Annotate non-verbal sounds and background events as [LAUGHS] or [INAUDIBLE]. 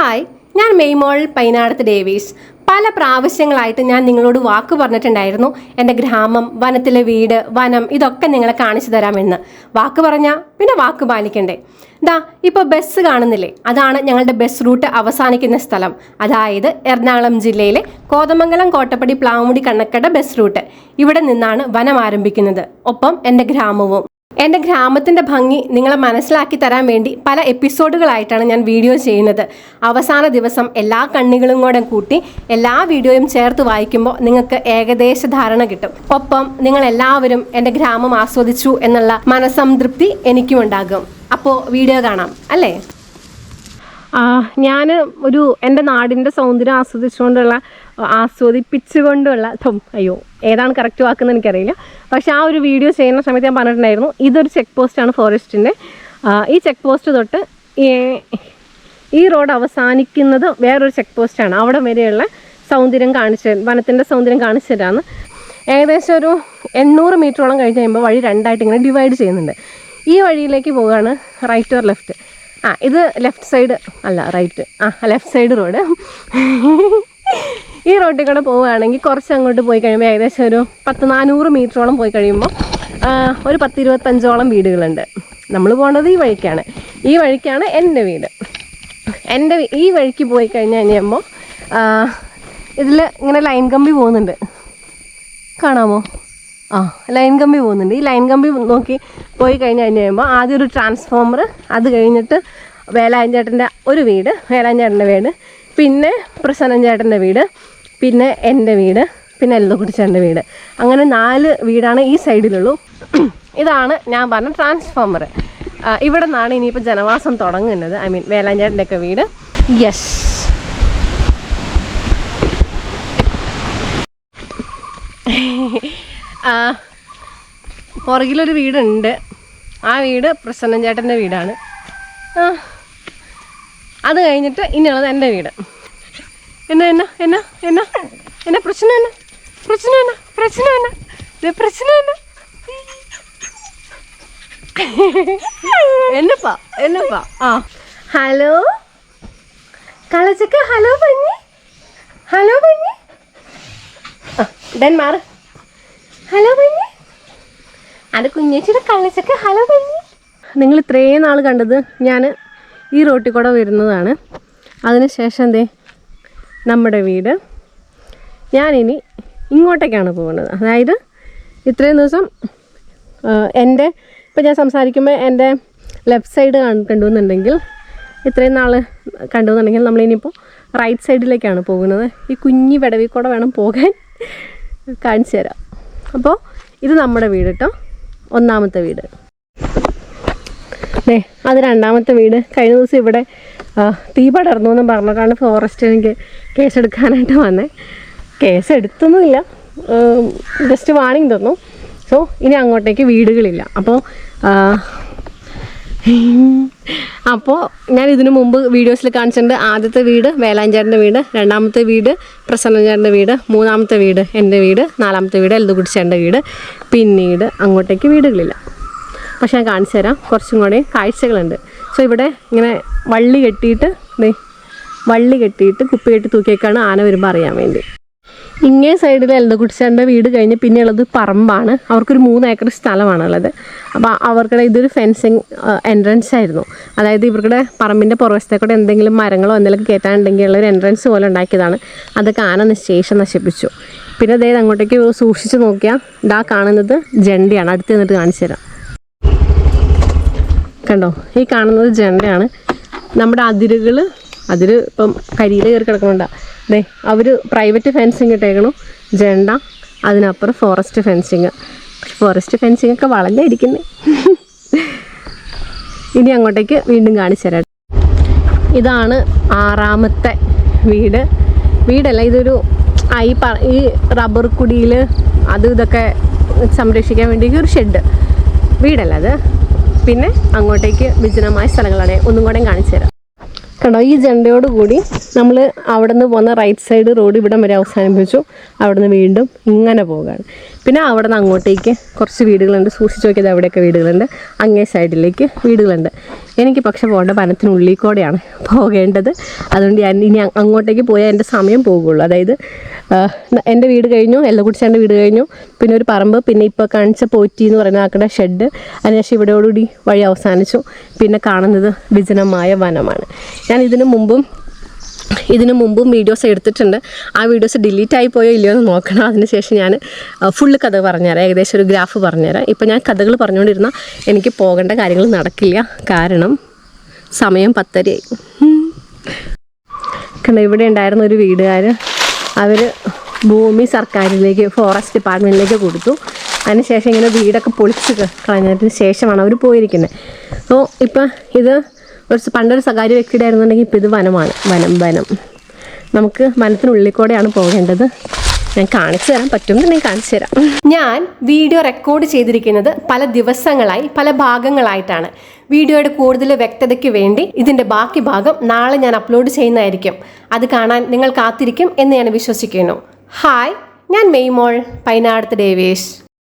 Hi ഞാൻ Maymol Painadath Davies. പല പ്രാവശ്യങ്ങളായിട്ട് ഞാൻ നിങ്ങളോട് വാക്ക് പറഞ്ഞിട്ടുണ്ടായിരുന്നു. എന്റെ ഗ്രാമം വനത്തിലെ വീട് വനം ഇതൊക്കെ നിങ്ങളെ കാണിച്ചു തരാമെന്ന്. വാക്ക് പറഞ്ഞാൽ പിന്നെ വാക്ക് പാലിക്കണ്ടേ. ദാ ഇപ്പോൾ ബസ് കാണുന്നില്ലേ? അതാണ് ഞങ്ങളുടെ ബസ് റൂട്ട് അവസാനിക്കുന്ന സ്ഥലം. അതായത് എറണാകുളം ജില്ലയിലെ കോതമംഗലം കോട്ടപ്പടി പ്ലാവുമുടി കണ്ണക്കട ബസ് റൂട്ട് ഇവിടെ നിന്നാണ് വനം ആരംഭിക്കുന്നത്. ഒപ്പം എന്റെ ഗ്രാമവും. എന്റെ ഗ്രാമത്തിന്റെ ഭംഗി നിങ്ങളെ മനസ്സിലാക്കി തരാൻ വേണ്ടി പല എപ്പിസോഡുകളായിട്ടാണ് ഞാൻ വീഡിയോ ചെയ്യുന്നത്. അവസാന ദിവസം എല്ലാ കണ്ണികളും കൂടെ കൂട്ടി എല്ലാ വീഡിയോയും ചേർത്ത് വായിക്കുമ്പോൾ നിങ്ങൾക്ക് ഏകദേശ ധാരണ കിട്ടും. ഒപ്പം നിങ്ങൾ എല്ലാവരും എന്റെ ഗ്രാമം ആസ്വദിച്ചു എന്നുള്ള മനസംതൃപ്തി എനിക്കും ഉണ്ടാകും അപ്പോൾ വീഡിയോ കാണാം അല്ലേ? ഞാൻ ഒരു എന്റെ നാടിന്റെ സൗന്ദര്യം ആസ്വദിച്ചുകൊണ്ടുള്ള ആസ്വദിപ്പിച്ചുകൊണ്ടുള്ള ഇപ്പം അയ്യോ ഏതാണ് കറക്റ്റ് വാക്കെന്ന് എനിക്കറിയില്ല. പക്ഷേ ആ ഒരു വീഡിയോ ചെയ്യുന്ന സമയത്ത് ഞാൻ പറഞ്ഞിട്ടുണ്ടായിരുന്നു ഇതൊരു ചെക്ക് പോസ്റ്റാണ് ഫോറസ്റ്റിന്റെ. ഈ ചെക്ക് പോസ്റ്റ് തൊട്ട് ഈ- റോഡ് അവസാനിക്കുന്നത് വേറൊരു ചെക്ക് പോസ്റ്റാണ് അവിടെ വരെയുള്ള സൗന്ദര്യം കാണിച്ച് വനത്തിന്റെ സൗന്ദര്യം കാണിച്ചു തരാമെന്ന് ഏകദേശം ഒരു എണ്ണൂറ് മീറ്ററോളം കഴിഞ്ഞ് കഴിയുമ്പോൾ വഴി രണ്ടായിട്ട് ഇങ്ങനെ ഡിവൈഡ് ചെയ്യുന്നുണ്ട്. ഈ വഴിയിലേക്ക് പോവുകയാണ് റൈറ്റ് ഓർ ലെഫ്റ്റ് ആ ഇത് ലെഫ്റ്റ് സൈഡ് അല്ല റൈറ്റ് ആ ലെഫ്റ്റ് സൈഡ് റോഡ് ഈ റോഡിൽ കൂടെ പോവുകയാണെങ്കിൽ കുറച്ച് അങ്ങോട്ട് പോയി കഴിയുമ്പോൾ ഏകദേശം ഒരു പത്ത് നാനൂറ് മീറ്ററോളം പോയി കഴിയുമ്പോൾ ഒരു പത്ത് ഇരുപത്തഞ്ചോളം വീടുകളുണ്ട്. നമ്മൾ പോകേണ്ടത് ഈ വഴിക്കാണ്. ഈ വഴിക്കാണ് എന്റെ വീട്. എന്റെ ഈ വഴിക്ക് പോയി കഴിഞ്ഞ് കഴിയുമ്പോൾ ഇതിൽ ഇങ്ങനെ ലൈൻ കമ്പി പോകുന്നുണ്ട്. കാണാമോ? ആ ലൈൻ കമ്പി പോകുന്നുണ്ട്. ഈ ലൈൻ കമ്പി നോക്കി പോയി കഴിഞ്ഞ് കഴിഞ്ഞ് കഴിയുമ്പോൾ ആദ്യം ഒരു ട്രാൻസ്ഫോമർ അത് കഴിഞ്ഞിട്ട് വേലാഞ്ചേട്ടന്റെ ഒരു വീട് വേലാഞ്ചേട്ടന്റെ വീട് പിന്നെ പ്രസന്നൻ ചേട്ടന്റെ വീട് പിന്നെ എന്റെ വീട് പിന്നെ എല്ലക്കുട്ടി ചേട്ടന്റെ വീട്. അങ്ങനെ നാല് വീടാണ് ഈ സൈഡിലുള്ളൂ ഇതാണ് ഞാൻ പറഞ്ഞ ട്രാൻസ്ഫോമർ ഇവിടെ നിന്നാണ് ഇനിയിപ്പോൾ ജനവാസം തുടങ്ങുന്നത്. ഐ മീൻ വേലാഞ്ചേട്ടന്റെ ഒക്കെ വീട്. യെസ് ആ, [LAUGHS] പുറകിലൊരു വീടുണ്ട്. ആ വീട് പ്രസന്നൻ ചേട്ടന്റെ വീടാണ്. അത് കഴിഞ്ഞിട്ട് ഇനിയുള്ളത് എന്റെ വീട്. എന്നാ എന്നാ എന്നാ എന്നാ എന്നാ പ്രശ്നം എന്നാ? പ്രശ്നം എന്നാ? പ്രശ്നം എന്നാ? പ്രശ്നം എന്നാ? എന്നപ്പാ എന്നപ്പാ? ആ ഹലോ? കളച്ചക്ക ഹലോ പഞ്ഞി ഹലോ പഞ്ഞി ആ ഡൻ മാറ്. ഹലോ പഞ്ഞി അത് കുഞ്ഞേച്ചിയുടെ കള്ളിച്ചൊക്കെ ഹലോ പഞ്ഞി നിങ്ങൾ ഇത്രയും നാൾ കണ്ടത് ഞാൻ ഈ റോട്ടിൽ കൂടെ വരുന്നതാണ്. അതിനുശേഷം എന്തേ? നമ്മുടെ വീട്. ഞാനിനി ഇങ്ങോട്ടേക്കാണ് പോകുന്നത്. അതായത് ഇത്രയും ദിവസം എന്റെ ഇപ്പം ഞാൻ സംസാരിക്കുമ്പോൾ എന്റെ ലെഫ്റ്റ് സൈഡ് കണ്ടുവെന്നുണ്ടെങ്കിൽ ഇത്രയും നാൾ കണ്ടുവെന്നുണ്ടെങ്കിൽ നമ്മളിനിയിപ്പോൾ റൈറ്റ് സൈഡിലേക്കാണ് പോകുന്നത്. ഈ കുഞ്ഞി വിടവിൽ കൂടെ വേണം പോകാൻ. കാണിച്ചു തരാം. അപ്പോൾ ഇത് നമ്മുടെ വീട് കേട്ടോ ഒന്നാമത്തെ വീട്. അതെ അത് രണ്ടാമത്തെ വീട്. കഴിഞ്ഞ ദിവസം ഇവിടെ തീ പടർന്നു എന്ന് പറഞ്ഞിട്ടാണ് ഫോറസ്റ്റ് എനിക്ക് കേസെടുക്കാനായിട്ട് വന്നത് കേസ് എടുത്തൊന്നുമില്ല ജസ്റ്റ് വാണിംഗ് തന്നു. സോ ഇനി അങ്ങോട്ടേക്ക് വീടുകളില്ല. അപ്പോൾ അപ്പോൾ ഞാൻ ഇതിനു മുമ്പ് വീഡിയോസിൽ കാണിച്ചിട്ടുണ്ട് ആദ്യത്തെ വീട് വേലാഞ്ചേട്ടന്റെ വീട് രണ്ടാമത്തെ വീട് പ്രസന്നചേട്ടന്റെ വീട് മൂന്നാമത്തെ വീട് എന്റെ വീട് നാലാമത്തെ വീട് എൽദുകുടിച്ചേട്ടന്റെ വീട് പിന്നീട് അങ്ങോട്ടേക്ക് വീടുകളില്ല. പക്ഷെ ഞാൻ കാണിച്ചു തരാം. കുറച്ചും കൂടെ കാഴ്ചകളുണ്ട്. സോ ഇവിടെ ഇങ്ങനെ വള്ളി കെട്ടിയിട്ട് വള്ളി കെട്ടിയിട്ട് കുപ്പി കെട്ടി തൂക്കിയേക്കാണ് ആന വരുമ്പോൾ അറിയാൻ വേണ്ടി. ഇങ്ങേ സൈഡിൽ എൽദക്കുട്ടിച്ചാന്റെ വീട് കഴിഞ്ഞ് പിന്നെയുള്ളത് പറമ്പാണ്. അവർക്കൊരു മൂന്ന് ഏക്കർ സ്ഥലമാണുള്ളത്. അപ്പോൾ അവർക്കിടെ ഇതൊരു ഫെൻസിങ് എൻട്രൻസ് ആയിരുന്നു അതായത് ഇവർക്കിടെ പറമ്പിന്റെ പുറവശത്തെ കൂടെ എന്തെങ്കിലും മരങ്ങളോ എന്തെങ്കിലും കയറ്റാനുണ്ടെങ്കിൽ ഉള്ള ഒരു എൻട്രൻസ് പോലെ ഉണ്ടാക്കിയതാണ്. അതൊക്കെ ആന ശേഷം നശിപ്പിച്ചു. പിന്നെ അതായത് അങ്ങോട്ടേക്ക് സൂക്ഷിച്ച് നോക്കിയാൽ ഇതാ കാണുന്നത് ജണ്ടിയാണ്. അടുത്ത് നിന്നിട്ട് കാണിച്ചു തരാം. കണ്ടോ? ഈ കാണുന്നത് ജണ്ടയാണ്. നമ്മുടെ അതിരുകൾ അതിര് ഇപ്പം കരിയിൽ കയറി കിടക്കണുണ്ട. ദേ അവർ പ്രൈവറ്റ് ഫെൻസിങ് ഇട്ടേക്കണു. ജണ്ട അതിനപ്പുറം ഫോറസ്റ്റ് ഫെൻസിങ് ഫോറസ്റ്റ് ഫെൻസിങ് ഒക്കെ വളഞ്ഞിരിക്കുന്നത് [LAUGHS] ഇനി അങ്ങോട്ടേക്ക് വീണ്ടും കാണിച്ചു തരാം. ഇതാണ് ആറാമത്തെ വീട്. വീടല്ല ഇതൊരു ഈ പ ഈ റബ്ബർ കുടിയിൽ അത് ഇതൊക്കെ സംരക്ഷിക്കാൻ വേണ്ടി ഒരു ഷെഡ് വീടല്ല അത്. പിന്നെ അങ്ങോട്ടേക്ക് വിജനമായ സ്ഥലങ്ങളാണ്. ഒന്നും കൂടെയും കാണിച്ചു തരാം. കണ്ടോ? ഈ ജണ്ടയോട് കൂടി നമ്മൾ അവിടെ നിന്ന് പോകുന്ന റൈറ്റ് സൈഡ് റോഡ് ഇവിടം വരെ അവസാനിപ്പിച്ചു. അവിടെ നിന്ന് വീണ്ടും ഇങ്ങനെ പോവുകയാണ്. പിന്നെ അവിടെ നിന്ന് അങ്ങോട്ടേക്ക് കുറച്ച് വീടുകളുണ്ട്. സൂക്ഷിച്ച് നോക്കിയത് അവിടെയൊക്കെ വീടുകളുണ്ട്. അങ്ങേ സൈഡിലേക്ക് വീടുകളുണ്ട്. എനിക്ക് പക്ഷെ പോകേണ്ട വനത്തിനുള്ളിൽ കൂടെയാണ് പോകേണ്ടത്. അതുകൊണ്ട് ഞാൻ ഇനി അങ്ങോട്ടേക്ക് പോയാൽ എന്റെ സമയം പോകുള്ളൂ. അതായത് എന്റെ വീട് കഴിഞ്ഞു എല്ലക്കുടിച്ചാന്റെ വീട് കഴിഞ്ഞു പിന്നെ ഒരു പറമ്പ് പിന്നെ ഇപ്പോൾ കാണിച്ച പോറ്റി എന്ന് പറയുന്ന ആക്കട ഷെഡ് അതിനുശേഷം ഇവിടെയോടുകൂടി വഴി അവസാനിച്ചു. പിന്നെ കാണുന്നത് വിജനമായ വനമാണ്. ഞാൻ ഇതിനു മുമ്പും ഇതിനു മുമ്പും വീഡിയോസ് എടുത്തിട്ടുണ്ട്. ആ വീഡിയോസ് ഡിലീറ്റ് ആയി പോയോ ഇല്ലയോ എന്ന് നോക്കണം. അതിനുശേഷം ഞാൻ ഫുള്ള് കഥ പറഞ്ഞുതരാം. ഏകദേശം ഒരു ഗ്രാഫ് പറഞ്ഞുതരാം. ഇപ്പം ഞാൻ കഥകൾ പറഞ്ഞുകൊണ്ടിരുന്ന എനിക്ക് പോകേണ്ട കാര്യങ്ങൾ നടക്കില്ല. കാരണം സമയം പത്തരയായി. കാരണം ഇവിടെ ഉണ്ടായിരുന്ന ഒരു വീടുകാർ അവർ ഭൂമി സർക്കാരിലേക്ക് ഫോറസ്റ്റ് ഡിപ്പാർട്ട്മെന്റിലേക്ക് കൊടുത്തു. അതിനുശേഷം ഇങ്ങനെ വീടൊക്കെ പൊളിച്ച് കളഞ്ഞതിന് ശേഷമാണ് അവർ പോയിരിക്കുന്നത്. അപ്പോൾ ഇപ്പം ഇത് സ- പണ്ടൊരു സ്വകാര്യ വ്യക്തിയുടെ ആയിരുന്നുണ്ടെങ്കിൽ ഇത് വനമാണ്. വനം വനം. നമുക്ക് വനത്തിനുള്ളിൽ കൂടെയാണ് പോകേണ്ടത്. ഞാൻ കാണിച്ചു തരാൻ ഞാൻ കാണിച്ചു തരാം. ഞാൻ വീഡിയോ റെക്കോർഡ് ചെയ്തിരിക്കുന്നത് പല ദിവസങ്ങളായി പല ഭാഗങ്ങളായിട്ടാണ്. വീഡിയോയുടെ കൂടുതൽ വ്യക്തതയ്ക്ക് വേണ്ടി ഇതിന്റെ ബാക്കി ഭാഗം നാളെ ഞാൻ അപ്ലോഡ് ചെയ്യുന്നതായിരിക്കും. അത് കാണാൻ നിങ്ങൾ കാത്തിരിക്കും എന്ന് ഞാൻ വിശ്വസിക്കുന്നു. ഹായ് ഞാൻ മെയ്മോൾ പൈനാടത്ത് ഡേവേഷ്